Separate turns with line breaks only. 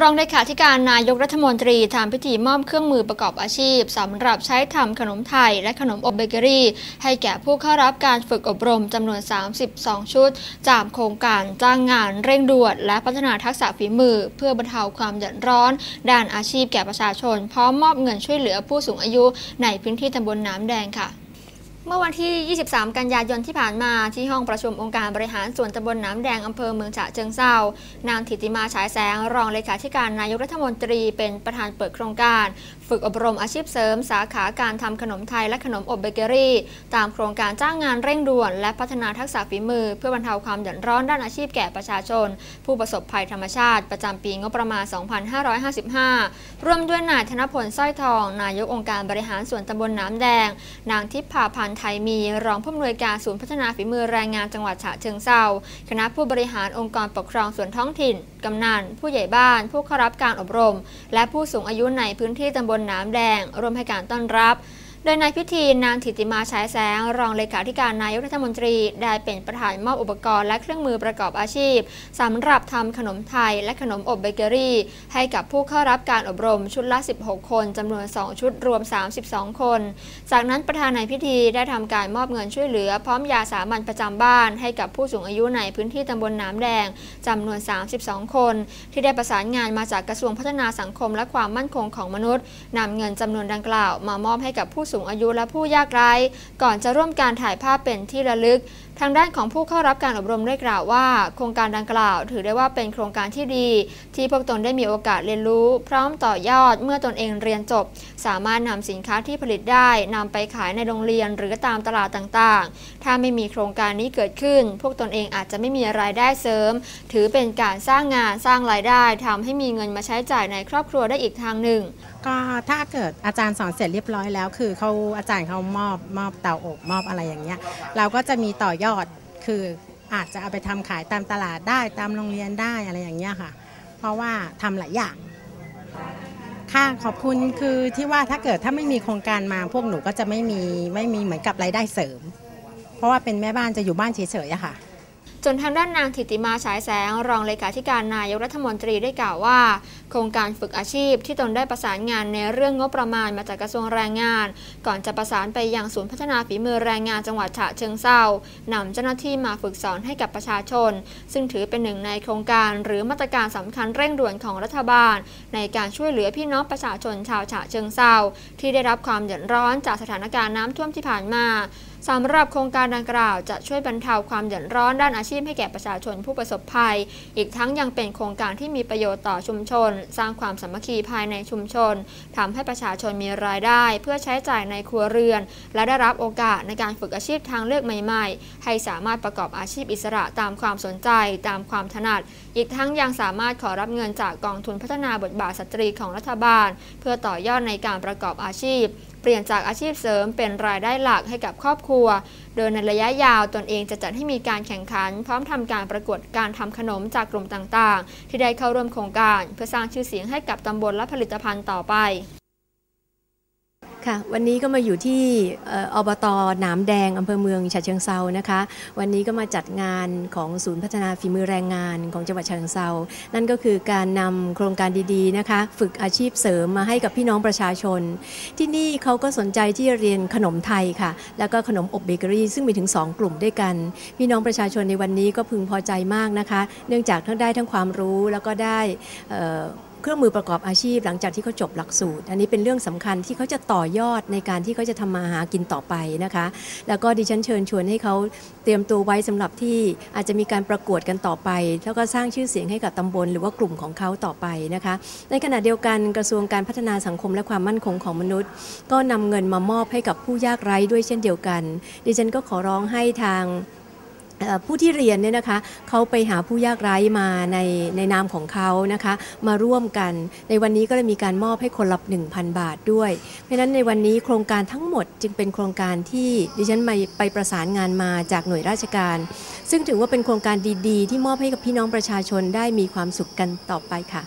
รองเลขาธิการนายกรัฐมนตรีทำพิธีมอบเครื่องมือประกอบอาชีพสำหรับใช้ทำขนมไทยและขนมอบเบเกอรี่ ให้แก่ผู้เข้ารับการฝึกอบรมจำนวน 32 ชุด จากโครงการจ้างงานเร่งด่วนและพัฒนาทักษะฝีมือ เพื่อบรรเทาความเดือดร้อน ด้านอาชีพแก่ประชาชนพร้อมมอบเงินช่วยเหลือผู้สูงอายุในพื้นที่ตำบลน้ำแดงค่ะ เมื่อวันที่ 23 กันยายนที่ผ่านมาที่ห้องประชุมองค์การบริหารส่วนตำบลน้ำแดงอำเภอเมืองฉะเชิงเซานางธิติมาฉายแสง รองเลขาธิการนายกรัฐมนตรีเป็นประธานเปิดโครงการ ฝึกอบรมอาชีพเสริม สาขาการทำขนมไทยและขนมอบเบเกอรี่ ตามโครงการจ้างงานเร่งด่วน และพัฒนาทักษะฝีมือ เพื่อบรรเทาความเดือดร้อนด้านอาชีพแก่ประชาชน ผู้ประสบภัยธรรมชาติ ประจำปีงบประมาณ 2555 ร่วมด้วยนายธนพลสร้อยทอง นายกองค์การบริหารส่วนตำบลน้ำแดง นางทิพยาพันธ์ไทยมี รองผู้อำนวยการศูนย์พัฒนาฝีมือแรงงานจังหวัดฉะเชิงเซาคณะผู้บริหารองค์กรปกครองส่วนท้องถิ่น กำนัน ผู้ใหญ่บ้าน ผู้เข้ารับการอบรม และผู้สูงอายุในพื้นที่ตำบลน้ำแดงร่วมให้การต้อนรับ ดยในพิธีนางถิติมาฉายแสง รองเลขาธิการนายกรัฐมนตรี ได้เป็นประธานมอบอุปกรณ์และเครื่องมือประกอบอาชีพสำหรับทำขนมไทยและขนมอบเบเกอรี่ ให้กับผู้เข้ารับการอบรมชุดละ 16 คนจำนวน 2 ชุดรวม 32 คน จากนั้นประธานในพิธีได้ทำการมอบเงินช่วยเหลือ พร้อมยาสามัญประจำบ้าน ให้กับผู้สูงอายุในพื้นที่ตำบลน้ำแดงจำนวน 32 คน ที่ได้ประสานงานมาจากกระทรวงพัฒนาสังคม และความมั่นคงของมนุษย์นำเงินจำนวนดังกล่าว มามอบให้กับผู้สูงูงอายุและผู้ยากไร้ ก่อนจะร่วมการถ่ายภาพเป็นที่ระลึก ทางด้านของผู้เข้ารับการอบรมได้กล่าวว่า โครงการดังกล่าว ถือได้ว่าเป็นโครงการที่ดี ที่พวกตนได้มีโอกาสเรียนรู้ พร้อมต่อยอดเมื่อตนเองเรียนจบ สามารถนำสินค้าที่ผลิตได้นำไปขายในโรงเรียนหรือตามตลาดต่างๆ ถ้าไม่มีโครงการนี้เกิดขึ้น พวกตนเองอาจจะไม่มีรายได้เสริม ถือเป็นการสร้างงานสร้างรายได้ทำให้มีเงินมาใช้จ่ายในครอบครัวได้อีกทางหนึ่ง
ก็ถ้าเกิดอาจารย์สอนเสร็จเรียบร้อยแล้วคือเขาาอาจารย์เขามอบมอบเตาอบมอบอะไรอย่างเงี้ย เราก็จะมีต่อยอดคืออาจจะเอาไปทำขายตามตลาดได้ตามโรงเรียนได้อะไรอย่างเงี้ยค่ะ เพราะว่าทำหลายอย่างค่ะขอบคุณคือที่ว่าถ้าเกิดถ้าไม่มีโครงการมาพวกหนูก็จะไม่มีไม่มีเหมือนกับรายได้เสริม เพราะว่าเป็นแม่บ้านจะอยู่บ้านเฉยๆอะค่ะ
ส่วนทางด้านนางถิติมาฉายแสง รองเลขาธิการนายกรัฐมนตรีได้กล่าวว่า โครงการฝึกอาชีพที่ตนได้ประสานงานในเรื่องงบประมาณมาจากกระทรวงแรงงาน ก่อนจะประสานไปยังศูนย์พัฒนาฝีมือแรงงานจังหวัดฉะเชิงเซานำเจ้าหน้าที่มาฝึกสอนให้กับประชาชน ซึ่งถือเป็นหนึ่งในโครงการหรือมาตรการสำคัญเร่งด่วนของรัฐบาล ในการช่วยเหลือพี่น้องประชาชนชาวฉะเชิงเซาที่ได้รับความเดือดร้อนจากสถานการณ์น้ำท่วมที่ผ่านมาสำหรับโครงการดังกล่าวจะช่วยบรรเทาความเดือดร้อนด้านอาชีพให้แก่ประชาชนผู้ประสบภัย อีกทั้งยังเป็นโครงการที่มีประโยชน์ต่อชุมชน สร้างความสามัคคีภายในชุมชนทำให้ประชาชนมีรายได้ เพื่อใช้จ่ายในครัวเรือน และได้รับโอกาสในการฝึกอาชีพทางเลือกใหม่ ๆ ให้สามารถประกอบอาชีพอิสระตามความสนใจ ตามความถนัด อีกทั้งยังสามารถขอรับเงินจากกองทุนพัฒนาบทบาทสตรีของรัฐบาล เพื่อต่อยอดในการประกอบอาชีพ ปลี่ยนจากอาชีพเสริมเป็นรายได้หลักให้กับครอบครัว โดยในระยะยาวตนเองจะจัดให้มีการแข่งขัน พร้อมทำการประกวดการทำขนมจากกลุ่มต่างๆ ที่ได้เข้าร่วมโครงการ เพื่อสร้างชื่อเสียงให้กับตำบลและผลิตภัณฑ์ต่อไป
ค่ะวันนี้ก็มาอยู่ที่อบตหนามแดงอำเภอเมืองฉะเชิงเซานะคะ วันนี้ก็มาจัดงานของศูนย์พัฒนาฝีมือแรงงานของจังหวัดฉะเชิงเซานั่นก็คือการนำโครงการดีๆนะคะ ฝึกอาชีพเสริมมาให้กับพี่น้องประชาชน ที่นี่เขาก็สนใจที่จะเรียนขนมไทยค่ะ แล้วก็ขนมอบเบเกอรี่ ซึ่งมีถึง 2 กลุ่มด้วยกัน พี่น้องประชาชนในวันนี้ก็พึงพอใจมากนะคะ เนื่องจากทั้งได้ทั้งความรู้แล้วก็ได้ เครื่องมือประกอบอาชีพหลังจากที่เขาจบหลักสูตร อันนี้เป็นเรื่องสำคัญที่เขาจะต่อยอดในการที่เขาจะทำมาหากินต่อไปนะคะ แล้วก็ดิฉันเชิญชวนให้เขาเตรียมตัวไว้สำหรับที่อาจจะมีการประกวดกันต่อไป แล้วก็สร้างชื่อเสียงให้กับตำบล หรือว่ากลุ่มของเขาต่อไปนะคะ ในขณะเดียวกันกระทรวงการพัฒนาสังคมและความมั่นคงของมนุษย์ ก็นำเงินมามอบให้กับผู้ยากไร้ด้วยเช่นเดียวกัน ดิฉันก็ขอร้องให้ทาง ผู้ที่เรียนเนี่ยนะคะเขาไปหาผู้ยากไร้มาในในนามของเขานะคะ มาร่วมกัน ในวันนี้ก็เลยมีการมอบให้คนละ1,000 บาทด้วย เพราะฉะนั้นในวันนี้โครงการทั้งหมดจึงเป็นโครงการที่ดิฉันไปไปประสานงานมาจากหน่วยราชการ ซึ่งถือว่าเป็นโครงการดีๆ ที่มอบให้กับพี่น้องประชาชนได้มีความสุขกันต่อไปค่ะ